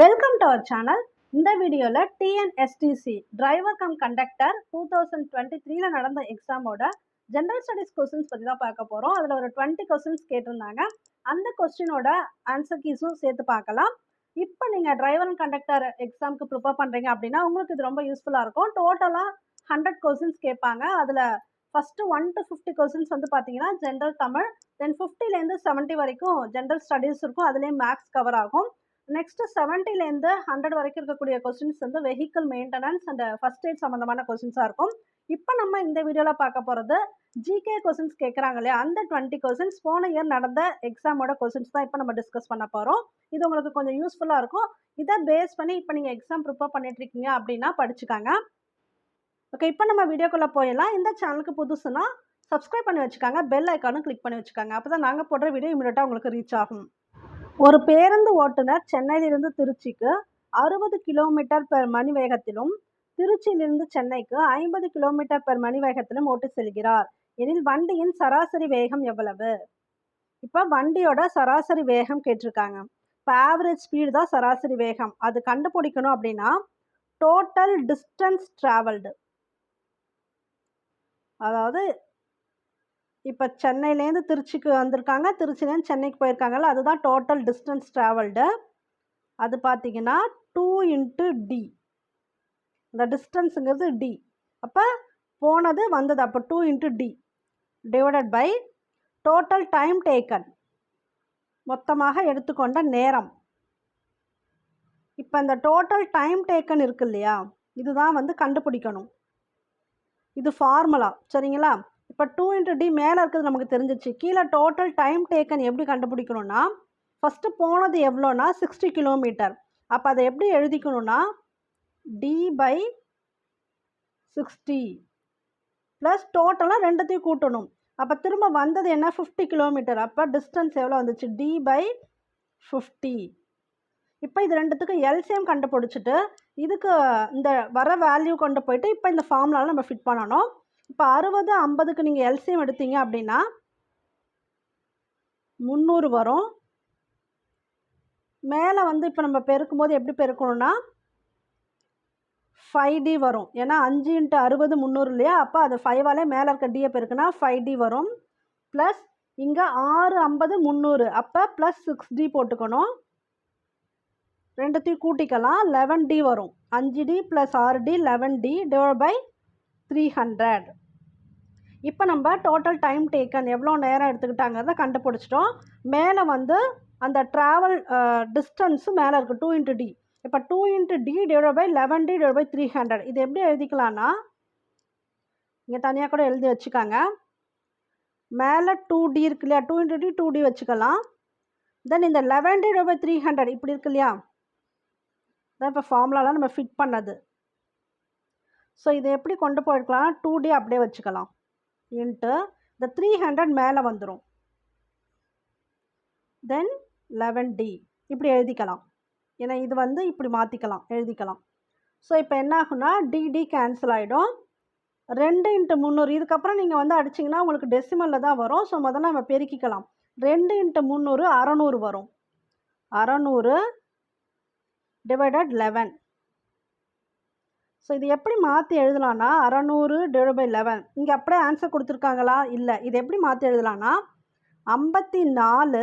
Welcome to our channel இந்த வீடியோவில் TNSTC driver cum conductor two thousand twenty த்ரீல நடந்த எக்ஸாமோட ஜென்ரல் ஸ்டடீஸ் கொஸ்டின்ஸ் பற்றி தான் பார்க்க போகிறோம் அதில் ஒரு டுவெண்ட்டி கொஸ்டின்ஸ் கேட்டிருந்தாங்க. அந்த கொஸ்டினோட ஆன்சர் கீஸும் சேர்த்து பார்க்கலாம். இப்போ நீங்கள் டிரைவர் அண்ட் கண்டக்டர் எக்ஸாமுக்கு ப்ரிப்பேர் பண்ணுறீங்க அப்படின்னா உங்களுக்கு இது ரொம்ப யூஸ்ஃபுல்லாக இருக்கும். டோட்டலாக ஹண்ட்ரட் கொஸ்டின்ஸ் கேட்பாங்க. அதில் first one to fifty questions வந்து பார்த்தீங்கன்னா ஜென்ரல் தமிழ் தென் ஃபிஃப்டிலேருந்து செவன்ட்டி வரைக்கும் ஜென்ரல் ஸ்டடீஸ் இருக்கும். அதுலேயும் மேக்ஸ் கவர் ஆகும். நெக்ஸ்ட்டு செவன்ட்டிலேருந்து ஹண்ட்ரட் வரைக்கும் இருக்கக்கூடிய கொஸ்டின்ஸ் வந்து vehicle maintenance and first aid சம்மந்தமான கொஸ்டின்ஸாக இருக்கும். இப்போ நம்ம இந்த வீடியோவில் பார்க்க போகிறது ஜிகே கொஸ்டின்ஸ் கேட்குறாங்க இல்லையா? அந்த டுவெண்ட்டி கொஸ்டின்ஸ் போன இயர் நடந்த எக்ஸாமோட கொஸ்டின்ஸ் தான் இப்போ நம்ம டிஸ்கஸ் பண்ண போகிறோம் இது உங்களுக்கு கொஞ்சம் யூஸ்ஃபுல்லாக இருக்கும். இதை பேஸ் பண்ணி இப்போ நீங்கள் எக்ஸாம் ப்ரிப்பேர் பண்ணிட்டு இருக்கீங்க அப்படின்னா படிச்சுக்காங்க. ஓகே இப்போ நம்ம வீடியோக்குள்ளே போயிடலாம். இந்த சேனலுக்கு புதுசுனா சப்ஸ்கிரைப் பண்ணி வச்சுக்காங்க. பெல் ஐக்கானும் கிளிக் பண்ணி வச்சுக்காங்க. அப்போ தான் நாங்கள் போடுற வீடியோ இமீடியட்டாக உங்களுக்கு ரீச் ஆகும். ஒரு பேருந்து ஓட்டுநர் சென்னையிலிருந்து திருச்சிக்கு அறுபது கிலோமீட்டர் பெர் மணி வேகத்திலும் திருச்சியிலிருந்து சென்னைக்கு ஐம்பது கிலோமீட்டர் பெர் மணி வேகத்திலும் ஓட்டி செல்கிறார். எனில் வண்டியின் சராசரி வேகம் எவ்வளவு? இப்போ வண்டியோட சராசரி வேகம் கேட்டிருக்காங்க. இப்போ ஆவரேஜ் ஸ்பீடு தான் சராசரி வேகம். அது கண்டுபிடிக்கணும் அப்படின்னா டோட்டல் டிஸ்டன்ஸ் ட்ராவல்டு அதாவது இப்போ சென்னையிலேருந்து திருச்சிக்கு வந்திருக்காங்க. திருச்சிலேருந்து சென்னைக்கு போயிருக்காங்கல்ல அதுதான் டோட்டல் டிஸ்டன்ஸ் ட்ராவல்டு அது பார்த்தீங்கன்னா டூ இன்ட்டு டி இந்த டிஸ்டன்ஸுங்கிறது டி அப்போ போனது வந்தது. அப்போ two into D divided by total time taken மொத்தமாக எடுத்துக்கொண்ட நேரம். இப்போ இந்த டோட்டல் டைம் டேக்கன் இருக்கு இல்லையா? இதுதான் வந்து கண்டுபிடிக்கணும். இது ஃபார்முலா சரிங்களா? இப்போ டூ இன்ட்டு டி மேலே இருக்கிறது நமக்கு தெரிஞ்சிச்சு. கீழே டோட்டல் டைம் டேக்கன் எப்படி கண்டுபிடிக்கணும்னா ஃபஸ்ட்டு போனது எவ்வளோனா சிக்ஸ்டி கிலோமீட்டர் அப்போ அதை எப்படி எழுதிக்கணும்னா டி பை சிக்ஸ்டி ப்ளஸ் டோட்டலாக ரெண்டுத்தையும் கூட்டணும். அப்போ திரும்ப வந்தது என்ன? ஃபிஃப்டி கிலோமீட்டர் அப்போ டிஸ்டன்ஸ் எவ்வளோ வந்துச்சு? டி பை ஃபிஃப்டி இப்போ இது ரெண்டுத்துக்கும் எல்சிஎம் கண்டுபிடிச்சிட்டு இதுக்கு இந்த வர வேல்யூ கொண்டு போயிட்டு இப்போ இந்த ஃபார்முலாவில் நம்ம ஃபிட் பண்ணணும். இப்போ அறுபது ஐம்பதுக்கு நீங்கள் எல்சியம் எடுத்தீங்க அப்படின்னா முந்நூறு வரும். மேலே வந்து இப்போ நம்ம பெருக்கும் போது எப்படி பெருக்கணும்னா ஃபைவ் டி வரும். ஏன்னா அஞ்சு இன்ட்டு அறுபது முந்நூறு இல்லையா? அப்போ அது ஃபைவாலே மேலே இருக்க டியை பெருக்குனா ஃபைவ் டி வரும். ப்ளஸ் இங்கே ஆறு ஐம்பது முந்நூறு. அப்போ ப்ளஸ் சிக்ஸ் டி போட்டுக்கணும். ரெண்டுத்தையும் கூட்டிக்கலாம். லெவன் டி வரும். அஞ்சு டி ப்ளஸ் ஆறு D eleven D divide by three hundred இப்போ நம்ம டோட்டல் டைம் டேக்கன் எவ்வளோ நேரம் எடுத்துக்கிட்டாங்கிறத கண்டுபிடிச்சிட்டோம். மேலே வந்து அந்த ட்ராவல் டிஸ்டன்ஸு மேலே இருக்குது டூ இன்ட்டு டி இப்போ two into D divide by eleven D divide by three hundred இது எப்படி எழுதிக்கலாம்னா இங்கே தனியாக கூட எழுதி வச்சுக்காங்க. மேலே டூ டி இருக்கு இல்லையா? Two into D two D வச்சுக்கலாம். தென் இந்த eleven D divide by three hundred இப்படி இருக்கு இல்லையா? அதான் இப்போ ஃபார்முலாலாம் நம்ம ஃபிட் பண்ணது. ஸோ இதை எப்படி கொண்டு போயிருக்கலாம்? டூ டி அப்படியே வச்சுக்கலாம். இன்ட்டு இந்த த்ரீ ஹண்ட்ரட் மேலே வந்துடும் தென் லெவன் டி இப்படி எழுதிக்கலாம். ஏன்னா இது வந்து இப்படி மாற்றிக்கலாம் எழுதிக்கலாம். ஸோ இப்போ என்ன ஆகும்னா டிடி கேன்சல் ஆகிடும் ரெண்டு இன்ட்டு முந்நூறு. இதுக்கப்புறம் நீங்கள் வந்து அடிச்சிங்கன்னா உங்களுக்கு டெசிமலில் தான் வரும். ஸோ முதல்ல நம்ம பெருக்கிக்கலாம். ரெண்டு இன்ட்டு முந்நூறு அறநூறு வரும். அறநூறு டிவைடட் லெவன் ஸோ இது எப்படி மாற்றி எழுதலாம்னா அறநூறு டிவைட் பை லெவன் இங்கே அப்படியே ஆன்சர் கொடுத்துருக்காங்களா? இல்லை. இது எப்படி மாற்றி எழுதலாம்னா ஐம்பத்தி நாலு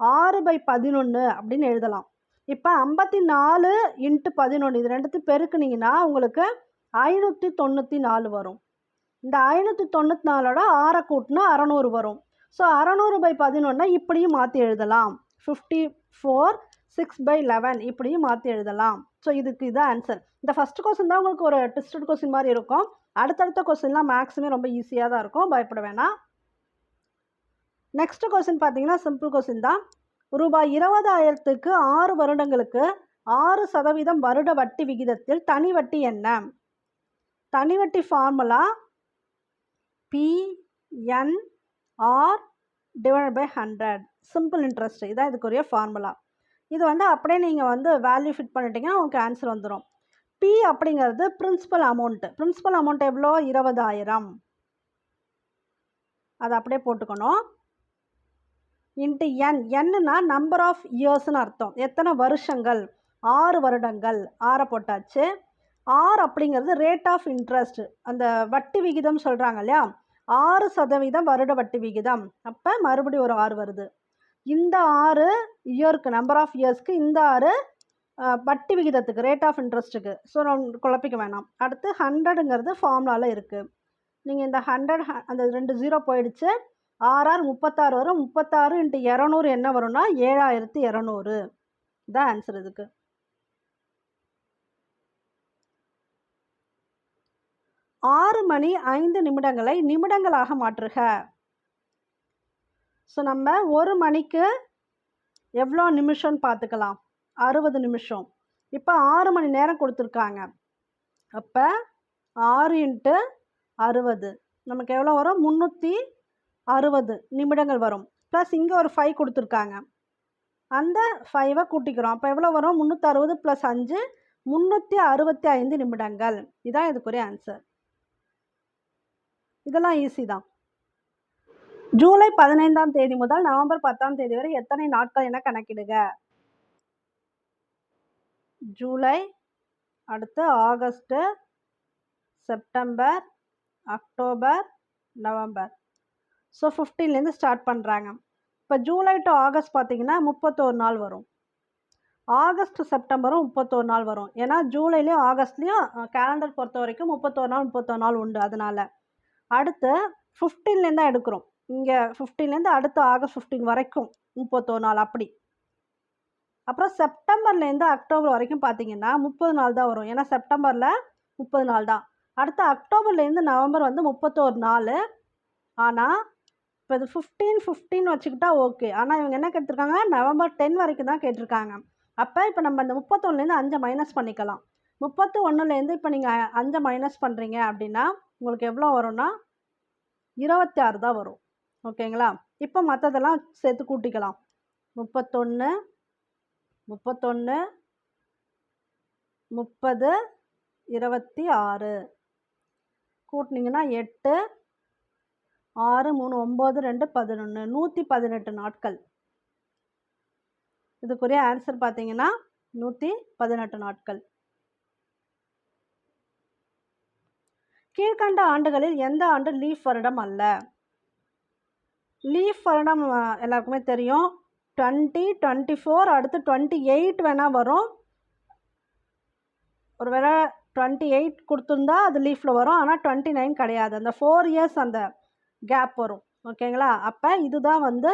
ஆறு பை பதினொன்று அப்படின்னு எழுதலாம். இப்போ ஐம்பத்தி நாலு இன்ட்டு பதினொன்று இது ரெண்டுத்தையும் பெருக்குனிங்கன்னா உங்களுக்கு ஐநூற்றி தொண்ணூற்றி நாலு வரும். இந்த ஐநூற்றி தொண்ணூற்றி நாலோட ஆறை கூட்டினா அறநூறு வரும். ஸோ அறநூறு பை பதினொன்றை இப்படியும் மாற்றி எழுதலாம். Fifty four six by eleven இப்படியும் மாற்றி எழுதலாம். ஸோ இதுக்கு இதான் ஆன்சர் இந்த ஃபஸ்ட் கொஸ்டின் தான் உங்களுக்கு ஒரு டெஸ்டட் கொஸ்டின் மாதிரி இருக்கும். அடுத்தடுத்த கொஸ்டின்லாம் மேக்ஸுமே ரொம்ப ஈஸியாக தான் இருக்கும். பயப்பட வேணாம். நெக்ஸ்ட் கொஸ்டின் பார்த்தீங்கன்னா சிம்பிள் கொஸ்டின் தான். ரூபாய் இருபதாயிரத்துக்கு ஆறு வருடங்களுக்கு ஆறு சதவீதம் வருட வட்டி விகிதத்தில் தனி வட்டி என்ன? தனி வட்டி formula PNR divide by hundred simple interest இதான் இதுக்குரிய ஃபார்முலா இது வந்து அப்படியே நீங்கள் வந்து வேல்யூ ஃபிட் பண்ணிட்டீங்கன்னா உங்களுக்கு ஆன்சர் வந்துடும் பி அப்படிங்கிறது பிரின்சிபல் அமௌண்ட்டு பிரின்சிபல் அமௌண்ட் எவ்வளோ? இருபதாயிரம். அதை அப்படியே போட்டுக்கணும். இன்ட்டு என் என்னன்னா நம்பர் ஆஃப் இயர்ஸ்னு அர்த்தம். எத்தனை வருஷங்கள்? ஆறு வருடங்கள். ஆறை போட்டாச்சு. ஆர் அப்படிங்கிறது ரேட் ஆஃப் இன்ட்ரெஸ்ட் அந்த வட்டி விகிதம் சொல்கிறாங்க இல்லையா? ஆறு சதவீதம் வருட வட்டி விகிதம். அப்போ மறுபடியும் ஒரு ஆறு வருது. இந்த ஆறு இயருக்கு நம்பர் ஆஃப் இயர்ஸ்க்கு இந்த ஆறு வட்டி விகிதத்துக்கு ரேட் ஆஃப் இன்ட்ரெஸ்ட்டுக்கு ஸோ நம்ம குழப்பிக்க வேணாம். அடுத்து ஹண்ட்ரடுங்கிறது ஃபார்முலாவில் இருக்குது நீங்கள் இந்த ஹண்ட்ரட் அந்த ரெண்டு ஜீரோ போயிடுச்சு. ஆறாறு முப்பத்தாறு வரும். முப்பத்தாறு இன்ட்டு இரநூறு என்ன வரும்னா ஏழாயிரத்து இரநூறு. தான் ஆன்சர் இதுக்கு. ஆறு மணி ஐந்து நிமிடங்களை நிமிடங்களாக மாற்றுக. ஸோ நம்ம ஒரு மணிக்கு எவ்வளோ நிமிஷம்னு பார்த்துக்கலாம். அறுபது நிமிஷம். இப்போ ஆறு மணி நேரம் கொடுத்துருக்காங்க. அப்போ ஆறு இன்ட்டு அறுபது. நமக்கு எவ்வளோ வரும்? முந்நூற்றி அறுபது நிமிடங்கள் வரும். ப்ளஸ் இங்கே ஒரு ஃபைவ் கொடுத்துருக்காங்க. அந்த ஃபைவை கூட்டிக்கிறோம். அப்போ எவ்வளோ வரும்? முந்நூற்றி அறுபது ப்ளஸ் அஞ்சு முந்நூற்றி அறுபத்தி ஐந்து நிமிடங்கள். இதான் இதுக்குரிய ஆன்சர் இதெல்லாம் ஈஸி தான். ஜூலை பதினைந்தாம் தேதி முதல் நவம்பர் பத்தாம் தேதி வரை எத்தனை நாட்கள் என கணக்கிடுக? ஜூலை அடுத்து August September October November. So ஃபிஃப்டீன்லேருந்து start பண்ணுறாங்க இப்போ ஜூலை டு ஆகஸ்ட் பார்த்தீங்கன்னா முப்பத்தோரு நாள் வரும். ஆகஸ்ட் செப்டம்பரும் முப்பத்தோரு நாள் வரும். ஏன்னா ஜூலைலேயும் ஆகஸ்ட்லேயும் கேலண்டர் பொறுத்த வரைக்கும் முப்பத்தோரு நாள் முப்பத்தோரு நாள் உண்டு அதனால். அடுத்து ஃபிஃப்டீன்லேருந்து தான் எடுக்கிறோம். இங்கே ஃபிஃப்டீன்லேருந்து அடுத்த ஆகஸ்ட் ஃபிஃப்டீன் வரைக்கும் முப்பத்தோரு நாள் அப்படி. அப்புறம் செப்டம்பர்லேருந்து அக்டோபர் வரைக்கும் பார்த்தீங்கன்னா முப்பது நாள் தான் வரும். ஏன்னா செப்டம்பரில் முப்பது நாள் தான். அடுத்து அக்டோபர்லேருந்து நவம்பர் வந்து முப்பத்தோரு நாள். ஆனால் இப்போ இது ஃபிஃப்டீன் ஃபிஃப்டீன் வச்சுக்கிட்டா ஓகே ஆனால் இவங்க என்ன கேட்டிருக்காங்க? நவம்பர் டென் வரைக்கும் தான் கேட்டிருக்காங்க. அப்போ இப்போ நம்ம இந்த முப்பத்தொன்னுலேருந்து அஞ்சை மைனஸ் பண்ணிக்கலாம். முப்பத்து ஒன்றுலேருந்து இப்போ நீங்கள் அஞ்சை மைனஸ் பண்ணுறீங்க அப்படின்னா உங்களுக்கு எவ்வளோ வரும்னா இருபத்தி ஆறு தான் வரும். ஓகேங்களா? இப்போ மற்றதெல்லாம் சேர்த்து கூட்டிக்கலாம். முப்பத்தொன்று முப்பத்தொன்று முப்பது இருபத்தி ஆறு. கூட்டினீங்கன்னா எட்டு ஆறு மூணு ஒம்பது ரெண்டு பதினொன்று நூற்றி பதினெட்டு நாட்கள். இதுக்குரிய ஆன்சர் பார்த்தீங்கன்னா நூற்றி பதினெட்டு நாட்கள். கீழ்கண்ட ஆண்டுகளில் எந்த ஆண்டு லீஃப் வருடம் அல்ல? லீஃப் வருடம் எல்லாருக்குமே தெரியும். டுவெண்ட்டி டுவெண்ட்டி ஃபோர் அடுத்து டுவெண்ட்டி எயிட் வேணால் வரும். ஒருவேளை டுவெண்ட்டி எயிட் கொடுத்துருந்தா அது லீஃபில் வரும் ஆனால் டுவெண்ட்டி நைன் கிடையாது. அந்த ஃபோர் இயர்ஸ் அந்த கேப் வரும். ஓகேங்களா அப்போ இதுதான் வந்து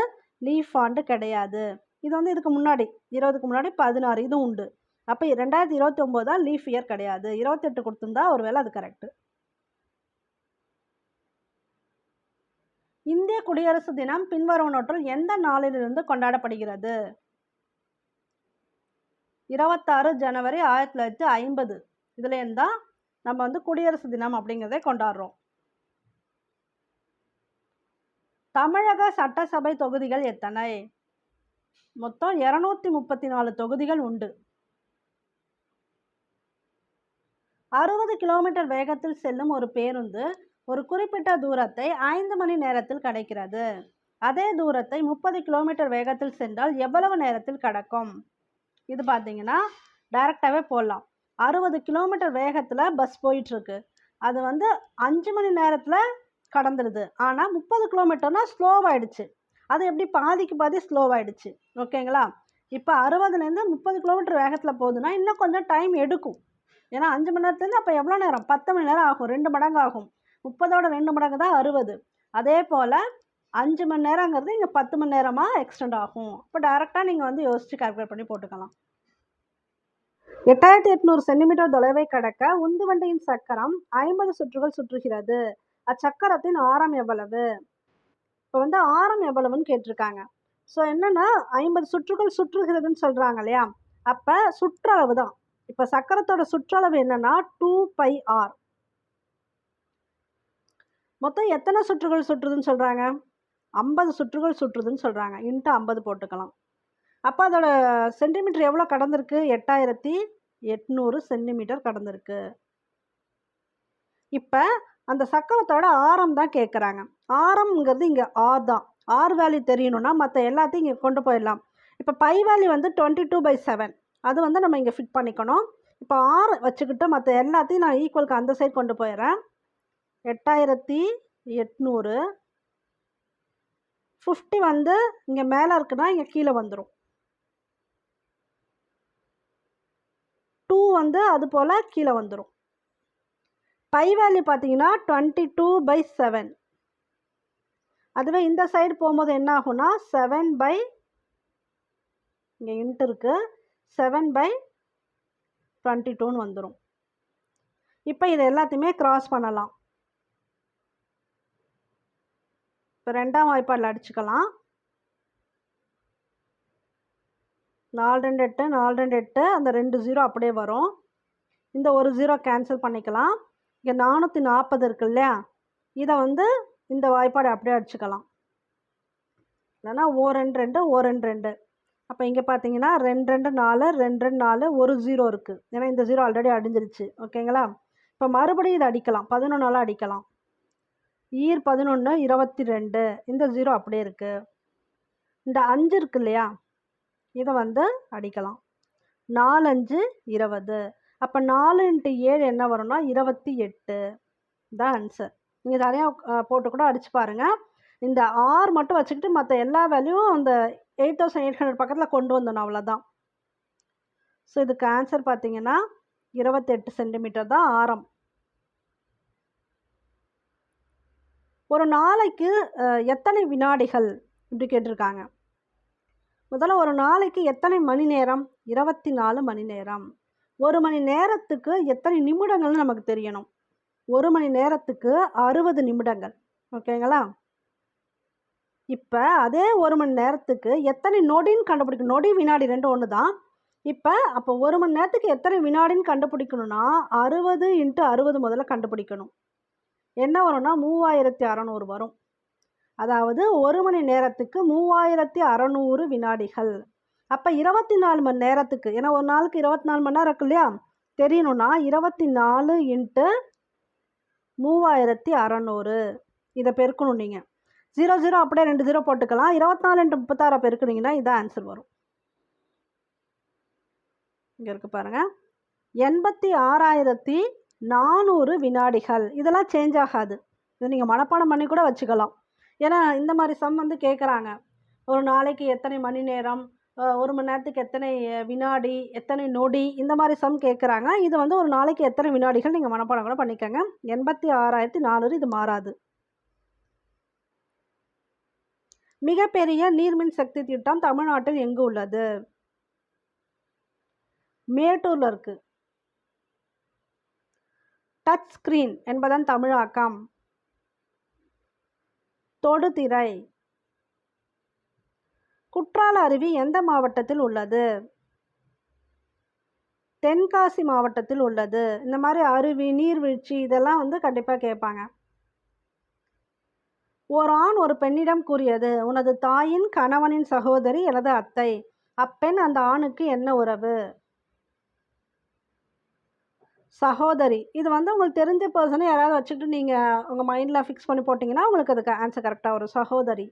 லீஃப் ஆண்டு கிடையாது. இது வந்து இதுக்கு முன்னாடி இருபதுக்கு முன்னாடி பதினாறு இதுவும் உண்டு. அப்போ ரெண்டாயிரத்தி இருபத்தி ஒம்பது தான் லீஃப் இயர் கிடையாது. இருபத்தெட்டு கொடுத்துருந்தா ஒருவேளை அது கரெக்டு இந்திய குடியரசு தினம் பின்வருவனவற்றுள் எந்த நாளிலிருந்து கொண்டாடப்படுகிறது? இருபத்தாறு ஜனவரி ஆயிரத்தி தொள்ளாயிரத்தி ஐம்பது. இதுலேருந்து தான் நம்ம வந்து குடியரசு தினம் அப்படிங்கிறதை கொண்டாடுறோம். தமிழக சட்டசபை தொகுதிகள் எத்தனை? மொத்தம் இரநூத்தி முப்பத்தி நாலு தொகுதிகள் உண்டு. அறுபது கிலோமீட்டர் வேகத்தில் செல்லும் ஒரு பேருந்து ஒரு குறிப்பிட்ட தூரத்தை ஐந்து மணி நேரத்தில் கடக்கிறது. அதே தூரத்தை முப்பது கிலோமீட்டர் வேகத்தில் சென்றால் எவ்வளவு நேரத்தில் கடக்கும்? இது பார்த்தீங்கன்னா டைரெக்டாகவே போடலாம். அறுபது கிலோமீட்டர் வேகத்தில் பஸ் போயிட்டுருக்கு. அது வந்து அஞ்சு மணி நேரத்தில் கடந்துடுது ஆனால் முப்பது கிலோமீட்டர்னால் ஸ்லோவாயிடுச்சு அது எப்படி பாதிக்கு பாதி ஸ்லோவாயிடுச்சு ஓகேங்களா இப்போ அறுபதுலேருந்து முப்பது கிலோமீட்டர் வேகத்தில் போகுதுன்னா இன்னும் கொஞ்சம் டைம் எடுக்கும். ஏன்னா அஞ்சு மணி நேரத்துலேருந்து அப்போ எவ்வளோ நேரம்? பத்து மணி நேரம் ஆகும். ரெண்டு மடங்கு ஆகும். முப்பதோட ரெண்டு மடங்கு தான் அறுபது. அதே போல் அஞ்சு மணி நேரங்கிறது இங்கே பத்து மணி நேரமாக எக்ஸ்டெண்ட் ஆகும். இப்போ டேரெக்டாக நீங்கள் வந்து யோசித்து கால்குலேட் பண்ணி போட்டுக்கலாம். எட்டாயிரத்தி எட்நூறு சென்டிமீட்டர் தொலைவை கடக்க உந்து வண்டியின் சக்கரம் ஐம்பது சுற்றுகள் சுற்றுகிறது. அச்சக்கரத்தின் ஆரம் எவ்வளவு? இப்போ வந்து ஆரம் எவ்வளவுன்னு கேட்டிருக்காங்க. ஸோ என்னென்னா ஐம்பது சுற்றுகள் சுற்றுகிறதுன்னு சொல்கிறாங்க இல்லையா? அப்போ சுற்றளவு தான். இப்போ சக்கரத்தோட சுற்றளவு என்னென்னா டூ பை ஆர் மொத்தம் எத்தனை சுற்றுகள் சுற்றுதுன்னு சொல்கிறாங்க ஐம்பது சுற்றுகள் சுற்றுதுன்னு சொல்கிறாங்க இன்ட்டு ஐம்பது போட்டுக்கலாம். அப்போ அதோட சென்டிமீட்டர் எவ்வளோ கடந்திருக்கு? எட்டாயிரத்தி எட்நூறு சென்டிமீட்டர் கடந்திருக்கு. இப்போ அந்த சக்கரத்தோட ஆரம் தான் கேட்குறாங்க ஆரம்ங்கிறது இங்கே ஆர் தான். ஆர் வேல்யூ தெரியணும்னா மற்ற எல்லாத்தையும் இங்கே கொண்டு போயிடலாம். இப்போ பை வேல்யூ வந்து டுவெண்ட்டி டூ பை செவன் அது வந்து நம்ம இங்கே ஃபிட் பண்ணிக்கணும். இப்போ ஆர் வச்சுக்கிட்டு மற்ற எல்லாத்தையும் நான் ஈக்குவலுக்கு அந்த சைடு கொண்டு போயிடுறேன். எட்டாயிரத்தி எட்நூறு. ஃபிஃப்டி வந்து இங்கே மேலே இருக்குன்னா இங்கே கீழே வந்துடும் டூ வந்து அது போல் கீழே வந்துடும் பை வேல்யூ பார்த்தீங்கன்னா டுவெண்ட்டி டூ பை செவன் அதுவே இந்த சைடு போகும்போது என்ன ஆகும்னா செவன் பை இங்கே இன்ட்டு இருக்குது செவன் பை டுவெண்ட்டி டூன்னு வந்துடும் இப்போ இது எல்லாத்தையுமே க்ராஸ் பண்ணலாம். இப்போ ரெண்டாம் வாய்ப்பாடில் அடிச்சுக்கலாம். நாலு ரெண்டு எட்டு நாலு ரெண்டு எட்டு அந்த ரெண்டு ஜீரோ அப்படியே வரும். இந்த ஒரு ஜீரோ கேன்சல் பண்ணிக்கலாம். இங்கே நானூற்றி நாற்பது இருக்கு இல்லையா? இதை வந்து இந்த வாய்ப்பாடு அப்படியே அடிச்சுக்கலாம். இல்லைன்னா ஓ ரெண்டு ரெண்டு ஓ ரெண்டு ரெண்டு. அப்போ இங்கே பார்த்தீங்கன்னா ரெண்டு ரெண்டு நாலு ரெண்டு ரெண்டு நாலு ஒரு ஜீரோ இருக்குது ஏன்னா இந்த ஜீரோ ஆல்ரெடி அடிஞ்சிருச்சு. ஓகேங்களா இப்போ மறுபடியும் இதை அடிக்கலாம். பதினொன்றால் அடிக்கலாம். ஈர் பதினொன்று இருபத்தி ரெண்டு இந்த ஜீரோ அப்படியே இருக்குது இந்த அஞ்சு இருக்கு இல்லையா? இதை வந்து அடிக்கலாம். நாலஞ்சு இருபது. அப்போ நாலு இன்ட்டு ஏழு என்ன வரும்னா இருபத்தி எட்டு. தான் ஆன்சர் நீங்கள் தனியாக போட்டு கூட அடிச்சு பாருங்கள் இந்த ஆர் மட்டும் வச்சுக்கிட்டு மற்ற எல்லா வேல்யூவும் அந்த எயிட் தௌசண்ட் எயிட் ஹண்ட்ரட் பக்கத்தில் கொண்டு வந்தோம் அவ்வளோதான் ஸோ இதுக்கு ஆன்சர் பார்த்தீங்கன்னா இருபத்தெட்டு சென்டிமீட்டர் தான் ஆரம். ஒரு நாளைக்கு எத்தனை வினாடிகள் இப்படி கேட்டிருக்காங்க. முதல்ல ஒரு நாளைக்கு எத்தனை மணி நேரம்? இருபத்தி நாலு மணி நேரம். ஒரு மணி நேரத்துக்கு எத்தனை நிமிடங்கள்னு நமக்கு தெரியணும். ஒரு மணி நேரத்துக்கு அறுபது நிமிடங்கள். ஓகேங்களா இப்போ அதே ஒரு மணி நேரத்துக்கு எத்தனை நொடின்னு கண்டுபிடிக்கணும் நொடி வினாடி ரெண்டு ஒன்று தான் இப்போ அப்போ ஒரு மணி நேரத்துக்கு எத்தனை வினாடின்னு கண்டுபிடிக்கணும்னா அறுபது இன்ட்டு அறுபது முதல்ல கண்டுபிடிக்கணும். என்ன வரும்னா மூவாயிரத்தி அறநூறு வரும். அதாவது ஒரு மணி நேரத்துக்கு மூவாயிரத்தி அறநூறு வினாடிகள். அப்போ இருபத்தி நாலு மணி நேரத்துக்கு ஏன்னா ஒரு நாளுக்கு இருபத்தி நாலு மணி நேரம் இருக்கு இல்லையா? தெரியணும்னா இருபத்தி நாலு இன்ட்டு மூவாயிரத்தி அறநூறு. இதை பெருக்கணும் நீங்கள் ஜீரோ ஜீரோ அப்படியே ரெண்டு ஜீரோ போட்டுக்கலாம். இருபத்தி நாலு இன்ட்டு முப்பத்தாறை பெருக்குனீங்கன்னா இதான் ஆன்சர் வரும். இங்கே இருக்கு பாருங்கள் எண்பத்தி ஆறாயிரத்தி நானூறு வினாடிகள். இதெல்லாம் சேஞ்ச் ஆகாது. இது நீங்கள் மனப்பாடம் பண்ணி கூட வச்சுக்கலாம். ஏன்னா இந்த மாதிரி சம் வந்து கேட்குறாங்க ஒரு நாளைக்கு எத்தனை மணி நேரம்? ஒரு மணி நேரத்துக்கு எத்தனை வினாடி? எத்தனை நொடி? இந்த மாதிரி சம் கேட்குறாங்க இது வந்து ஒரு நாளைக்கு எத்தனை வினாடிகள்? நீங்கள் மனப்பாடம் கூட பண்ணிக்கோங்க. எண்பத்தி ஆறாயிரத்தி நானூறு இது மாறாது. மிகப்பெரிய நீர்மின் சக்தி திட்டம் தமிழ்நாட்டில் எங்கு உள்ளது? மேட்டூரில் இருக்குது டச் ஸ்கிரீன் என்பதன் தமிழாக்கம். தொடுதிரை. குற்றால அருவி எந்த மாவட்டத்தில் உள்ளது? தென்காசி மாவட்டத்தில் உள்ளது. இந்த மாதிரி அருவி நீர்வீழ்ச்சி இதெல்லாம் வந்து கண்டிப்பாக கேட்பாங்க. ஒரு ஆண் ஒரு பெண்ணிடம் கூறியது உனது தாயின் கணவனின் சகோதரி எனது அத்தை. அப்பெண் அந்த ஆணுக்கு என்ன உறவு? சகோதரி இது வந்து உங்களுக்கு தெரிஞ்ச பர்சனை யாராவது வச்சுட்டு நீங்கள் உங்கள் மைண்டில் ஃபிக்ஸ் பண்ணி போட்டிங்கன்னா உங்களுக்கு அதுக்கு ஆன்சர் கரெக்டாக வரும். சகோதரி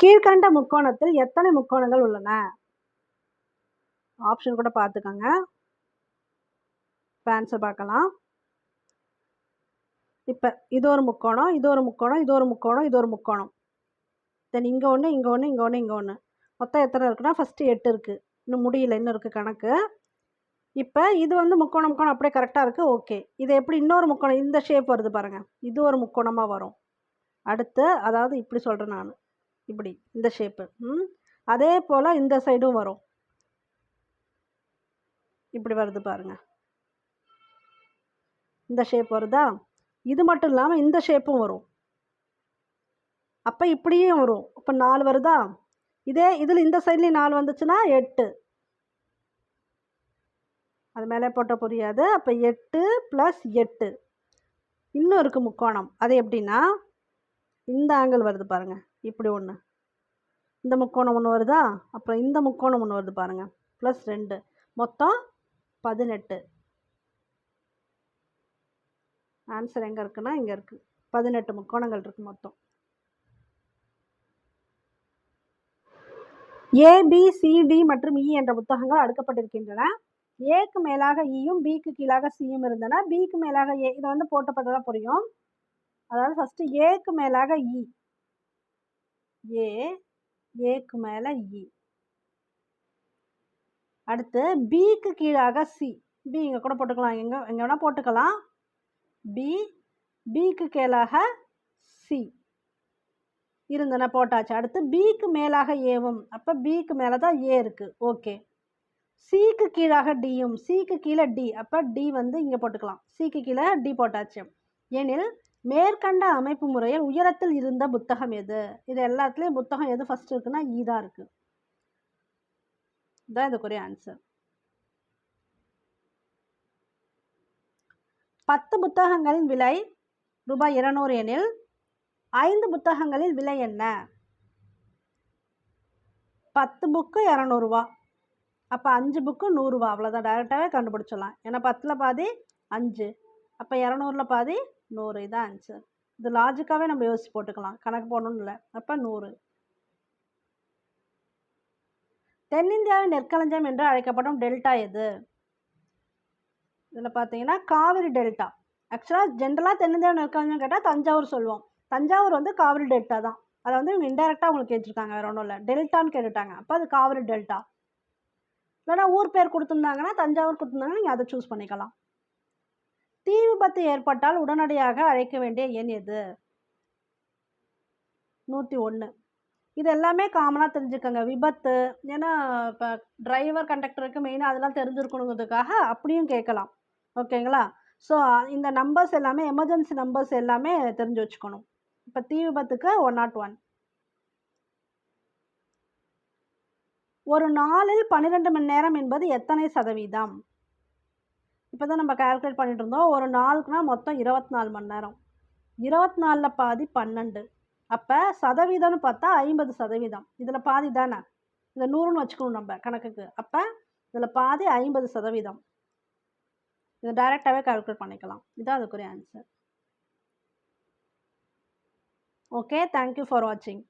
கீழ்கண்ட முக்கோணத்தில் எத்தனை முக்கோணங்கள் உள்ளன? ஆப்ஷன் கூட பார்த்துக்கோங்க. இப்போ ஆன்சர் பார்க்கலாம். இப்போ இது ஒரு முக்கோணம் இது ஒரு முக்கோணம் இது ஒரு முக்கோணம் இது ஒரு முக்கோணம். தென் இங்கே ஒன்று இங்கே ஒன்று இங்கே ஒன்று இங்கே ஒன்று மொத்தம் எத்தனை இருக்குன்னா ஃபஸ்ட்டு எட்டு இருக்குது இன்னும் முடியல இன்னும் இருக்குது கணக்கு. இப்போ இது வந்து முக்கோணம் முக்கோணம் அப்படியே கரெக்டாக இருக்குது ஓகே இது எப்படி இன்னொரு முக்கோணம் இந்த ஷேப் வருது பாருங்கள் இது ஒரு முக்கோணமாக வரும். அடுத்து அதாவது இப்படி சொல்கிறேன் நான். இப்படி இந்த ஷேப்பு ம்? அதே போல் இந்த சைடும் வரும். இப்படி வருது பாருங்க. இந்த ஷேப் வருதா? இது மட்டும் இல்லாமல் இந்த ஷேப்பும் வரும். அப்போ இப்படியும் வரும். இப்போ நாலு வருதா? இதே இதில் இந்த சைட்லேயும் நாலு வந்துச்சுன்னா எட்டு. அது மேலே போட்டால் புரியாது. அப்போ எட்டு ப்ளஸ் எட்டு. இன்னும் இருக்குது முக்கோணம். அது எப்படின்னா இந்த ஆங்கிள் வருது பாருங்கள் இப்படி ஒன்று இந்த முக்கோணம் ஒன்று வருதா? அப்புறம் இந்த முக்கோணம் ஒன்று வருது பாருங்கள் ப்ளஸ் ரெண்டு. மொத்தம் பதினெட்டு. ஆன்சர் எங்கே இருக்குன்னா இங்கே இருக்குது பதினெட்டு முக்கோணங்கள் இருக்குது மொத்தம். ஏபிசிடி மற்றும் இ என்ற புத்தகங்கள் அடுக்கப்பட்டிருக்கின்றன. ஏக்கு மேலாக e இயும் பிக்கு கீழாக சியும் இருந்தன பிக்கு மேலாக ஏ இதை வந்து போட்டு பார்த்தா தான் புரியும். அதாவது ஃபஸ்ட்டு ஏக்கு மேலாக e. இ ஏ ஏக்கு மேலே இ e. அடுத்து பிக்கு கீழாக சி பி இங்கே கூட போட்டுக்கலாம். எங்கே எங்கே வேணால் போட்டுக்கலாம். பி பிக்கு கீழாக சி இருந்தன போட்டாச்சு. அடுத்து பிக்கு மேலாக ஏவும் அப்போ பிக்கு மேலே தான் ஏ இருக்குது ஓகே சிக்கு கீழாக டியும் சிக்கு கீழே டி அப்போ டி வந்து இங்கே போட்டுக்கலாம். சிக்கு கீழே டி போட்டாச்சு. எனில் மேற்கண்ட அமைப்பு முறையில் உயரத்தில் இருந்த புத்தகம் எது? இது எல்லாத்துலேயும் புத்தகம் எது ஃபஸ்ட் இருக்குன்னா ஈ தான் இருக்குது இதான் இதுக்குரிய ஆன்சர் பத்து புத்தகங்களின் விலை ரூபாய் இருநூறு எனில் ஐந்து புத்தகங்களில் விலை என்ன? பத்து புக்கு இரநூறுவா. அப்போ அஞ்சு புக்கு நூறுரூவா அவ்வளோதான் டேரெக்டாகவே கண்டுபிடிச்சிடலாம். ஏன்னா பத்தில் பாதி அஞ்சு. அப்போ இரநூறுல பாதி நூறு. இதான் ஆன்சர் இது லாஜிக்காகவே நம்ம யோசிச்சு போட்டுக்கலாம். கணக்கு போடணும்னு இல்லை. அப்போ நூறு. தென்னிந்தியாவின் நெற்களஞ்சியம் என்று அழைக்கப்படும் டெல்டா எது? இதில் பார்த்தீங்கன்னா காவிரி டெல்டா. ஆக்சுவலாக ஜென்ரலாக தென்னிந்தியாவின் நெற்களஞ்சியம் கேட்டால் தஞ்சாவூர் சொல்லுவோம். தஞ்சாவூர் வந்து காவிரி டெல்டா தான். அதை வந்து இவங்க இன்டெரக்டாக உங்களுக்கு கேட்டிருக்காங்க. வேறு ஒன்றும் இல்லை. டெல்டான்னு கேட்டுட்டாங்க. அப்போ அது காவிரி டெல்டா. இல்லைனா ஊர் பேர் கொடுத்துருந்தாங்கன்னா தஞ்சாவூர் கொடுத்துருந்தாங்கன்னா நீங்கள் அதை சூஸ் பண்ணிக்கலாம். தீ விபத்து ஏற்பட்டால் உடனடியாக அழைக்க வேண்டிய எண் எது? நூற்றி ஒன்று இது எல்லாமே காமனாக தெரிஞ்சுக்கோங்க. விபத்து ஏன்னா இப்போ டிரைவர் கண்டக்டருக்கு மெயினாக அதெல்லாம் தெரிஞ்சிருக்கணுங்கிறதுக்காக அப்படியும் கேட்கலாம். ஓகேங்களா? ஸோ இந்த நம்பர்ஸ் எல்லாமே எமர்ஜென்சி நம்பர்ஸ் எல்லாமே தெரிஞ்சு வச்சுக்கணும். இப்போ தீ விபத்துக்கு ஒன் நாட் ஒன் ஒரு நாளில் பன்னிரெண்டு மணி நேரம் என்பது எத்தனை சதவீதம்? இப்போ தான் நம்ம கால்குலேட் பண்ணிட்டு இருந்தோம். ஒரு நாளுக்குனா மொத்தம் இருபத்தி நாலு மணி நேரம். இருபத்தி நாலில் பாதி பன்னெண்டு. அப்போ சதவீதம்னு பார்த்தா ஐம்பது சதவீதம். இதில் பாதி தானே? இதை நூறுன்னு வச்சுக்கணும் நம்ம கணக்குக்கு. அப்போ இதில் பாதி ஐம்பது சதவீதம். இதை டைரெக்டாகவே கால்குலேட் பண்ணிக்கலாம். இதுதான் அதுக்குரிய ஆன்சர் ஓகே தேங்க்யூ ஃபார் வாட்சிங்